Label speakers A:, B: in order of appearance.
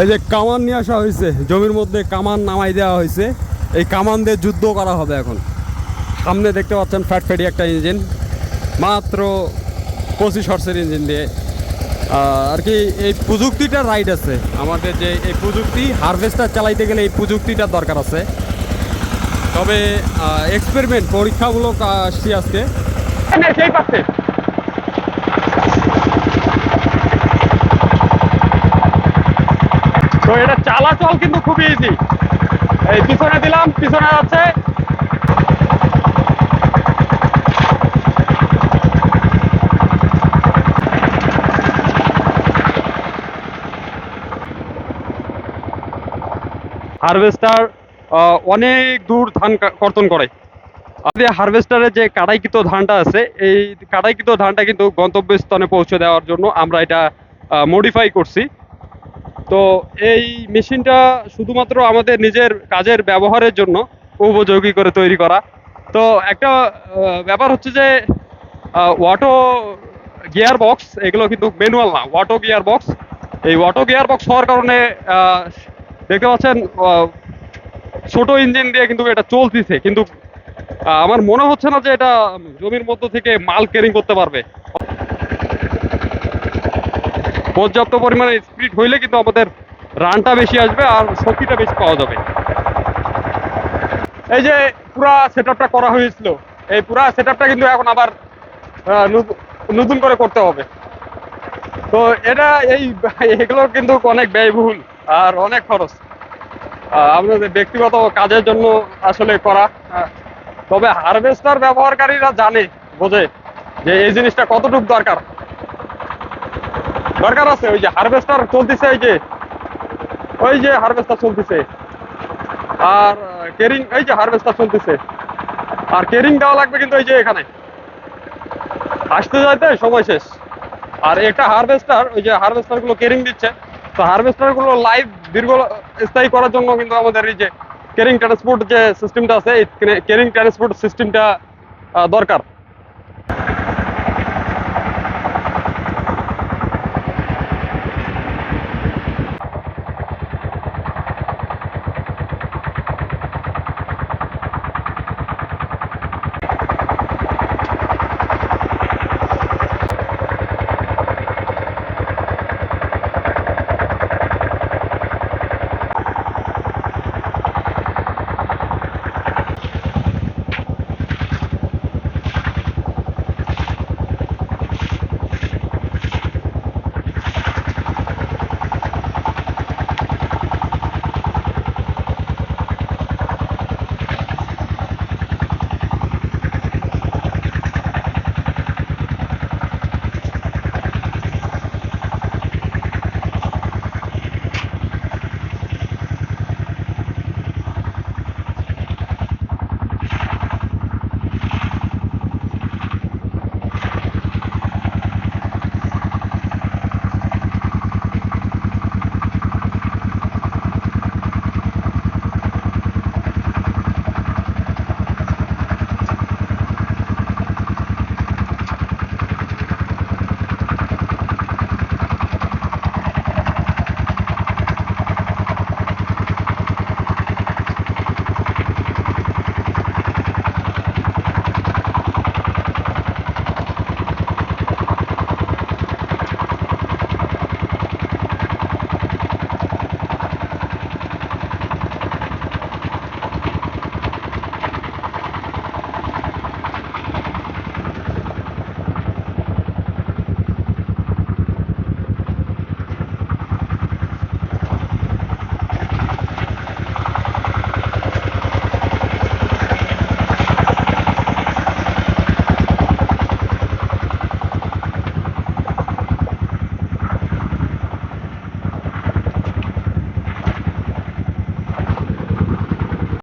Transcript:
A: এই যে কামান নিয়ে আসা হয়েছে, জমির মধ্যে কামান নামাই দেওয়া হয়েছে। এই কামান দিয়ে যুদ্ধ করা হবে এখন। সামনে দেখতে পাচ্ছেন ফ্যাট ফ্যাটি একটা ইঞ্জিন, মাত্র পঁচিশ হর্সের ইঞ্জিন দিয়ে। আর কি এই প্রযুক্তিটা রাইট আছে। আমাদের যে এই প্রযুক্তি হারভেস্টার চালাইতে গেলে এই প্রযুক্তিটার দরকার আছে। তবে এক্সপেরিমেন্ট পরীক্ষামূলক আসছি আজকে। সেই পাচ্ছে। তো এটা চালাচল কিন্তু খুবই ইজি এই পিছনে দিলাম, পিছনে আছে। হারভেস্টার অনেক দূর ধান কর্তন করে। আমাদের হারভেস্টারের যে কাটাইকৃত ধানটা আছে, এই কাটাইকৃত ধানটা কিন্তু গন্তব্যস্থানে পৌঁছে দেওয়ার জন্য আমরা এটা মডিফাই করছি। তো এই মেশিনটা শুধুমাত্র আমাদের নিজের কাজের ব্যবহারের জন্য উপযোগী করে তৈরি করা। তো একটা ব্যাপার হচ্ছে যে অটো গিয়ার বক্স এগুলো কিন্তু ম্যানুয়াল না অটো গিয়ার বক্স এই অটো গিয়ার বক্স হওয়ার কারণে দেখতে পাচ্ছেন ছোট ইঞ্জিন দিয়ে কিন্তু এটা চলতেছে। কিন্তু আমার মনে হচ্ছে না যে এটা জমির মধ্য থেকে মাল ক্যারিং করতে পারবে। পর্যাপ্ত পরিমাণে স্পিড হইলে কিন্তু আমাদের রানটা বেশি আসবে আর শক্তিটা বেশি পাওয়া যাবে। এই যে পুরা সেটআপটা করা হয়েছিল, এই পুরা সেটআপটা কিন্তু এখন আবার নতুন করে করতে হবে। তো এটা এই, এগুলো কিন্তু অনেক ব্যয়বহুল আর অনেক খরচ। আপনাদের ব্যক্তিগত কাজের জন্য আসলে করা। তবে হারভেস্টার ব্যবহারকারীরা জানে, বোঝে যে এই জিনিসটা কতটুকু দরকার। দরকার আছে, ওই যে হারভেস্টার চলতেছে, এই যে, ওই যে হারভেস্টার চলতেছে। আর কেরিং এই যে হারভেস্টার চলতেছে। আর কেরিং দেওয়া লাগবে কিন্তু এই যে এখানে। আসতে যাইতে সময় শেষ। আর একটা হারভেস্টার ওই যে হারভেস্টারগুলো কেরিং দিচ্ছে। তো হারভেস্টারগুলো লাইভ দীর্ঘ স্থায়ী করার জন্য কিন্তু আমাদের এই যে কেরিং ট্রান্সপোর্ট যে সিস্টেমটা আছে, এই কেরিং ট্রান্সপোর্ট সিস্টেমটা দরকার।